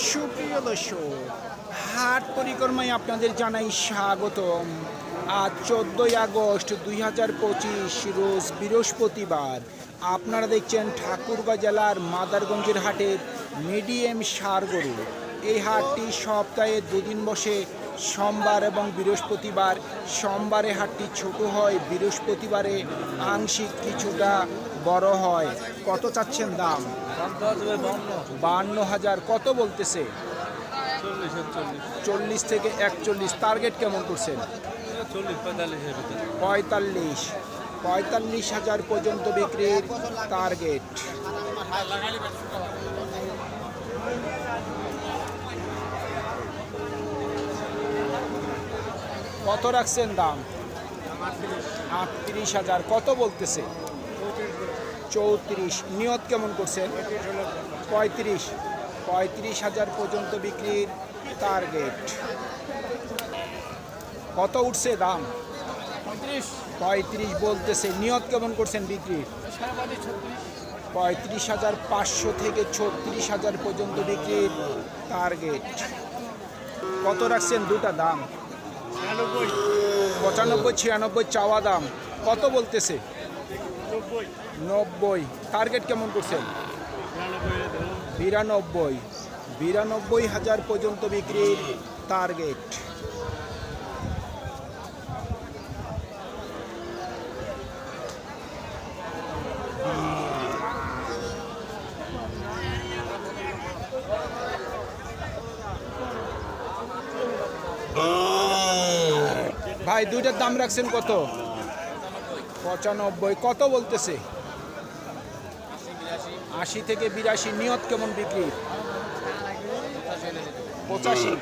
সুপ্রিয় দর্শক, হাট পরিক্রমায় আপনাদের জানাই স্বাগতম। আজ চোদ্দোই আগস্ট দুই হাজার পঁচিশ, রোজ বৃহস্পতিবার। আপনারা দেখছেন ঠাকুরগাঁ জেলার মাদারগঞ্জের হাটের মিডিয়াম সার গরু। এই হাটটি সপ্তাহে দুদিন বসে, সোমবার এবং বৃহস্পতিবার। সোমবারে হাটটি ছোট হয়, বৃহস্পতিবারে আংশিক কিছুটা বড় হয়। কত চাচ্ছেন দাম? বান্ন হাজার, কত বলতেছে? চল্লিশ থেকে একচল্লিশ টার্গেট কেমন করছেন? পঁয়তাল্লিশ পঁয়তাল্লিশ হাজার পর্যন্ত বিক্রির টার্গেট কত রাখছেন দাম? আটত্রিশ হাজার, কত বলতেছে? চৌত্রিশ। নিয়ত কেমন করছেন? পঁয়ত্রিশ। পঁয়ত্রিশ হাজার পর্যন্ত বিক্রির টার্গেট কত উঠছে দাম? পঁয়ত্রিশ। বলতেছে। নিয়ত কেমন করছেন বিক্রির পঁয়ত্রিশ হাজার পাঁচশো থেকে ছত্রিশ হাজার পর্যন্ত বিক্রির টার্গেট কত রাখছেন দুটা দাম? পঁচানব্বই ছিয়ানব্বই চাওয়া দাম। কত বলতেছে? নব্বই। টার্গেট কেমন করছেন? বিরানব্বই। বিরানব্বই হাজার পর্যন্ত বিক্রির টার্গেট ভাই, দুইটার দাম রাখছেন কত? পঁচানব্বই কত বলতেছে? আশি থেকে বিরাশি নিয়ত কেমন বিক্রি? পঁচাশি।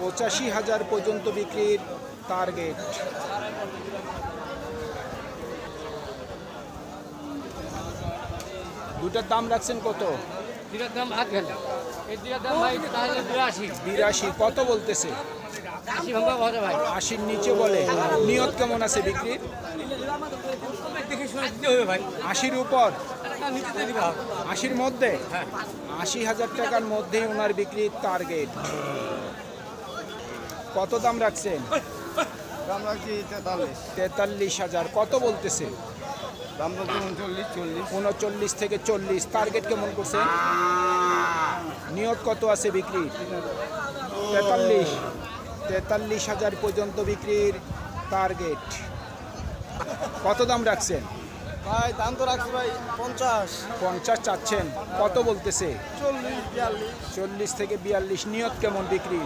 পঁচাশি হাজার পর্যন্ত বিক্রির টার্গেট দুটার দাম রাখছেন কত? দুটার দাম আট গেল এই দুটার দাম ভাই তাহলে বিরাশি। বিরাশি কত বলতেছে? আশির নিচে বলে। নিয়ত কেমন আছে বিক্রির দেখে শুনে দিতে হবে ভাই আশির উপর। আশির মধ্যে? হ্যাঁ আশি হাজার টাকার মধ্যে ওনার বিক্রির টার্গেট কত দাম রাখছেন? দাম রাখছি তেতাল্লিশ। তেতাল্লিশ হাজার। কত বলতেছে? দাম রাখছি উনচল্লিশ চল্লিশ। উনচল্লিশ থেকে চল্লিশ। টার্গেট কেমন করছে নিয়ত কত আছে বিক্রি? তেতাল্লিশ। তেতাল্লিশ হাজার পর্যন্ত বিক্রির টার্গেট কত দাম রাখছেন? ভাই দাম তো রাখছি ভাই পঞ্চাশ। পঞ্চাশ চাচ্ছেন। কত বলতেছে? চল্লিশ বিয়াল্লিশ। চল্লিশ থেকে বিয়াল্লিশ। নিয়ত কেমন বিক্রি?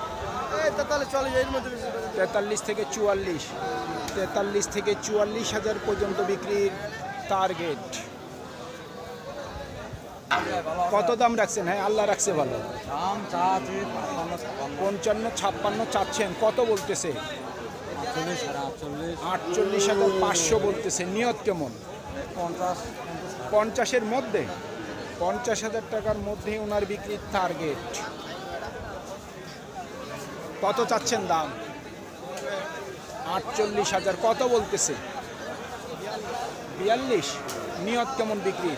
তেতাল্লিশ থেকে চুয়াল্লিশ। তেতাল্লিশ থেকে চুয়াল্লিশ হাজার পর্যন্ত বিক্রির টার্গেট কত দাম রাখছেন? হ্যাঁ আল্লাহ রাখছে ভালো। পঞ্চান্ন ছাপ্পান্ন চাচ্ছেন। কত বলতেছে? আটচল্লিশ হাজার পাঁচশো বলতেছে। নিয়ত কেমন? পঞ্চাশ। পঞ্চাশের মধ্যে? পঞ্চাশ হাজার টাকার মধ্যে ওনার বিক্রির টার্গেট কত চাচ্ছেন দাম? আটচল্লিশ হাজার। কত বলতেছে? বিয়াল্লিশ। নিয়ত কেমন বিক্রি।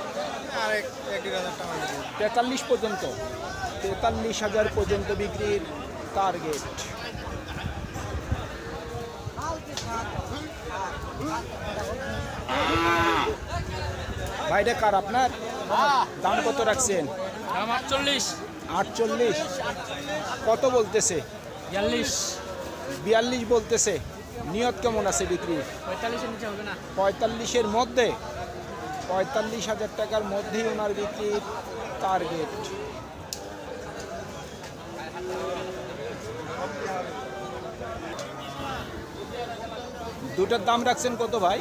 তেতাল্লিশ পর্যন্ত। তেতাল্লিশ হাজার পর্যন্ত বিক্রির টার্গেট ভাইটা কার আপনার? দাম কত রাখছেন? দাম আটচল্লিশ। আটচল্লিশ। কত বলতেছে? বিয়াল্লিশ। বিয়াল্লিশ বলতেছে। নিয়ত কেমন আছে বিক্রি? পঁয়তাল্লিশের নিচে হবে না। পঁয়তাল্লিশের মধ্যে? পঁয়তাল্লিশ হাজার টাকার মধ্যেই ওনার বিক্রির টার্গেট দুটার দাম রাখছেন কত ভাই?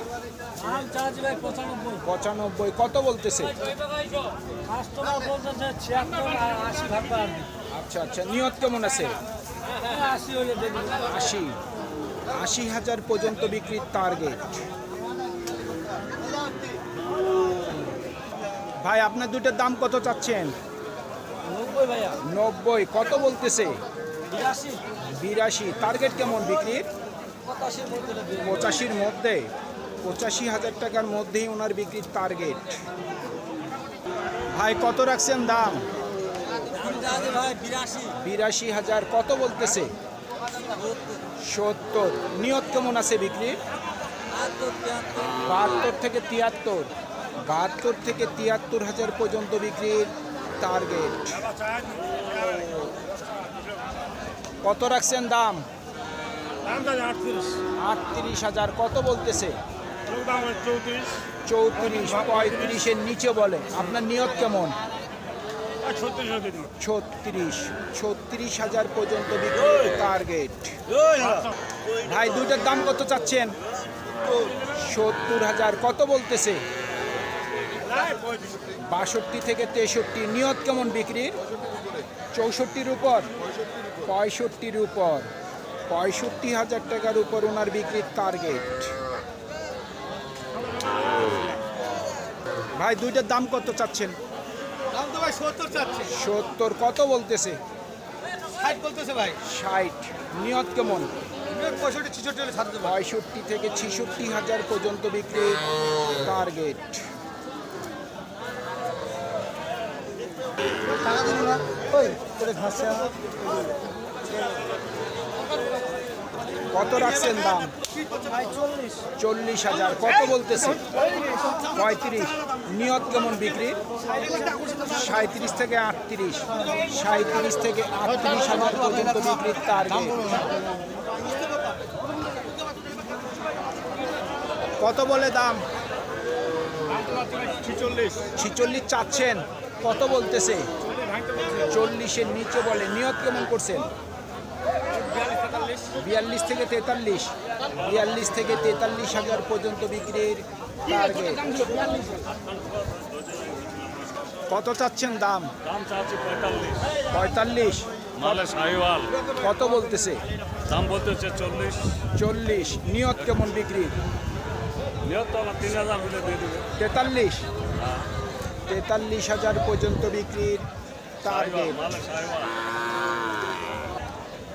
পঁচানব্বই। কত বলতেছে? আচ্ছা আচ্ছা। নিয়ত কেমন আছে? আশি আশি। আশি হাজার পর্যন্ত বিক্রির টার্গেট ভাই আপনার দুটার দাম কত চাচ্ছেন? নব্বই কত বলতেছে? বিরাশি। টার্গেট কেমন বিক্রির? পঁচাশির মধ্যে পঁচাশি হাজার টাকার মধ্যেই ওনার বিক্রির টার্গেট ভাই, কত রাখছেন দাম? বিরাশি হাজার। কত বলতেছে? সত্তর। নিয়ত কেমন আছে বিক্রির? বাহাত্তর থেকে তিয়াত্তর। বাহাত্তর থেকে তিয়াত্তর হাজার পর্যন্ত বিক্রির টার্গেট কত রাখছেন দাম? আটত্রিশ। হাজার কত বলতেছে? চৌত্রিশ। পঁয়ত্রিশের নিচে বলে। আপনার নিয়ত কেমন? ছত্রিশ ছত্রিশ হাজার পর্যন্ত বিক্রির টার্গেট ভাই দুইটার দাম কত চাচ্ছেন? সত্তর হাজার কত বলতেছে? বাষট্টি থেকে তেষট্টি নিয়ত কেমন বিক্রির? চৌষট্টির উপর? পঁয়ষট্টির উপর। পঁয়ষট্টি হাজার টাকার উপর ওনার বিক্রির টার্গেট ভাই দুইটার দাম কত চাচ্ছেন? সত্তর কত বলতেছে? ষাট নিয়ত কেমন? পঁয়ষট্টি থেকে ছেষট্টি হাজার পর্যন্ত টার্গেট ওই ঘাসে কত রাখছেন দাম? চল্লিশ হাজার। কত বলতেছে? পঁয়ত্রিশ। নিয়ত কেমন বিক্রি? সাঁত্রিশ থেকে আটত্রিশ। সাঁত্রিশ থেকে আটত্রিশ হাজার পর্যন্ত বিক্রির টার্গেট কত বলে দাম? ছিচল্লিশ চাচ্ছেন। কত বলতেছে? চল্লিশের নিচে বলে। নিয়ত কেমন করছেন? বিয়াল্লিশ থেকে তেতাল্লিশ। বিয়াল্লিশ থেকে তেতাল্লিশ হাজার পর্যন্ত বিক্রির টার্গেট কত চাচ্ছেন দাম? পঁয়তাল্লিশ। কত বলতেছে? দাম বলতে হচ্ছে চল্লিশ। চল্লিশ। নিয়ত কেমন বিক্রি? দিয়ে দেবে। তেতাল্লিশ? তেতাল্লিশ হাজার পর্যন্ত বিক্রির টার্গেট